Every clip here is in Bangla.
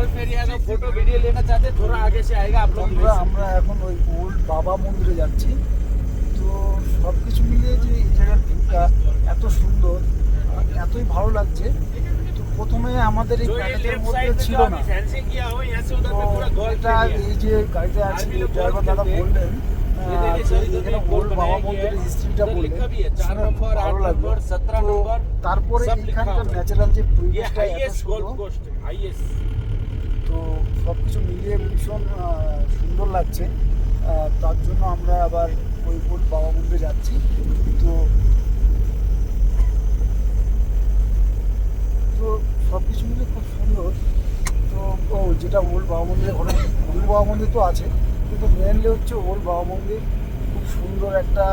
गोल्फ एरिया का फोटो वीडियो लेना चाहते हैं थोड़ा आगे से आएगा आप लोग আমরা আমরা এখন ওই ওল্ড বাবা মন্দিরে যাচ্ছি তো সব কিছু মিলিয়ে যে এই জায়গার ভিউটা এত সুন্দর আর এতই ভালো লাগছে তো প্রথমে আমাদের এই जो ये প্যাকেজের लेफ्ट মধ্যে साइड में ছিল जो না अभी फेंसिंग किया हो यहाँ से उधर তো पे पूरा गोल्फ এটা एरिया এই যে গাড়িতে আছে আমি লোক ড্রাইভার দাদা বলতে বললেন ये আহ, देखिए যে सर इधर এখানে एक ওল্ড बोर्ड বাবা बनाई गई মন্দিরের है হিস্ট্রিটা उधर বললেন लिखा भी है चार শুনে नंबर ভালো आठ লাগলো नंबर सत्रह তো नंबर তারপরে সব লিখা এখানকার হবে। ন্যাচারাল যে ये পরিবেশটা এত हाईएस्ट সুন্দর সব কিছু মিলিয়ে ভীষণ সুন্দর লাগছে। তার জন্য আমরা আবার ওই ওল্ড বাবা মন্দিরে যাচ্ছি। তো তো সব কিছু মিলে খুব সুন্দর। তো ও যেটা ওল্ড বাবা মন্দিরে অনেক ওল্ড বাবা মন্দির তো আছে কিন্তু মেনলি হচ্ছে ওল্ড বাবা মন্দির খুব সুন্দর একটা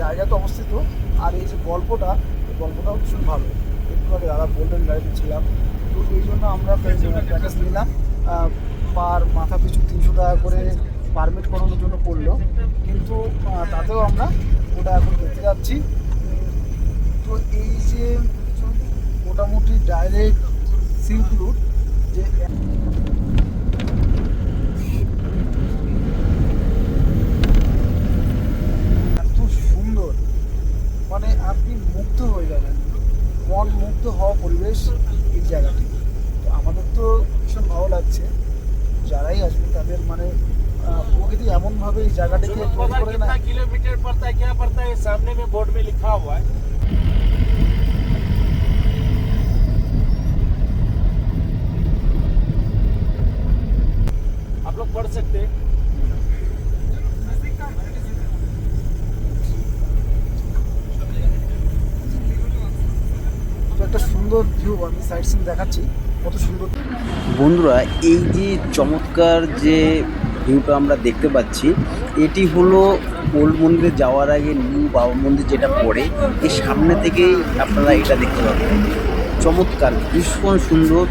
জায়গাতে অবস্থিত। আর এই যে গল্পটা এই গল্পটাও ভীষণ ভালো। একটু আগে দাদা বললেন গাড়িতে ছিলাম। তো এই জন্য আমরা প্যাকেজ নিলাম। পার মাথা পিছু তিনশো টাকা করে পারমিট করানোর জন্য পড়ল কিন্তু তাতেও আমরা ওটা এখন দেখতে যাচ্ছি। তো এই যে মোটামুটি ডাইরেক্ট সিল্ক রুট যে এত সুন্দর। মানে আপনি মুগ্ধ হয়ে যাবেন মন মুগ্ধ হওয়া পরিবেশ এই জায়গাটি। তো আমাদের তো ভীষণ ভালো লাগছে। যারাই আসবে তাদের মানে আহ, প্রকৃতি এমনভাবে এই জায়গাটাকে जो তৈরি पता করে না कितना किलोमीटर पड़ता है क्या पड़ता है सामने में बोर्ड में लिखा हुआ है आप लोग पढ़ सकते हैं তো একটা সুন্দর ভিউ আমি সাইড সিন দেখাচ্ছি কত সুন্দর। বন্ধুরা, এই যে চমৎকার যে ভিউটা আমরা দেখতে পাচ্ছি, এটি হলো ওল্ড মন্দিরে যাওয়ার আগে নিউ বাবা মন্দির যেটা পড়ে এই সামনে থেকেই আপনারা এটা দেখতে পাবেন। চমৎকার, ভীষণ সুন্দর।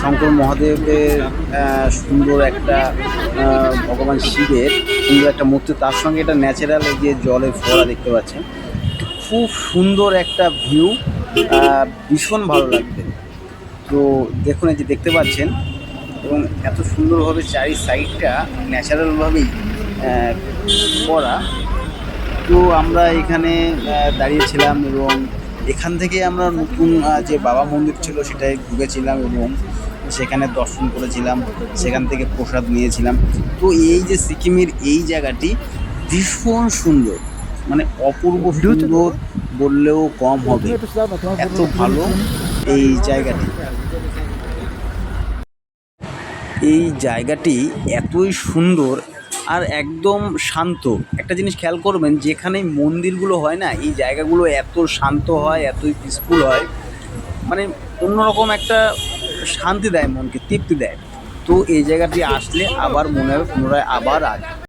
শঙ্কর মহাদেবের সুন্দর একটা ভগবান শিবের সুন্দর একটা মূর্তি, তার সঙ্গে এটা ন্যাচারাল যে জলের ফোয়ারা দেখতে পাচ্ছেন। খুব সুন্দর একটা ভিউ ভীষণ ভালো লাগবে। তো দেখুন এই যে দেখতে পাচ্ছেন এবং এত সুন্দরভাবে চারি সাইডটা ন্যাচারালভাবেই করা। তো আমরা এখানে দাঁড়িয়েছিলাম এবং এখান থেকে আমরা নতুন যে বাবা মন্দির ছিল সেটাই ঢুকেছিলাম এবং সেখানে দর্শন করেছিলাম সেখান থেকে প্রসাদ নিয়েছিলাম। তো এই যে সিকিমের এই জায়গাটি ভীষণ সুন্দর। মানে অপূর্ব সুন্দর বললেও কম হবে। এত ভালো। এই জায়গাটি। এই জায়গাটি এতই সুন্দর আর একদম শান্ত। একটা জিনিস খেয়াল করবেন, যেখানে মন্দিরগুলো হয় না, এই জায়গাগুলো এত শান্ত হয়, এতই পিসফুল হয়। মানে অন্যরকম একটা শান্তি দেয় মনকে, তৃপ্তি দেয়। তো এই জায়গাটি আসলে আবার মনে হবে পুনরায় আবার আগে।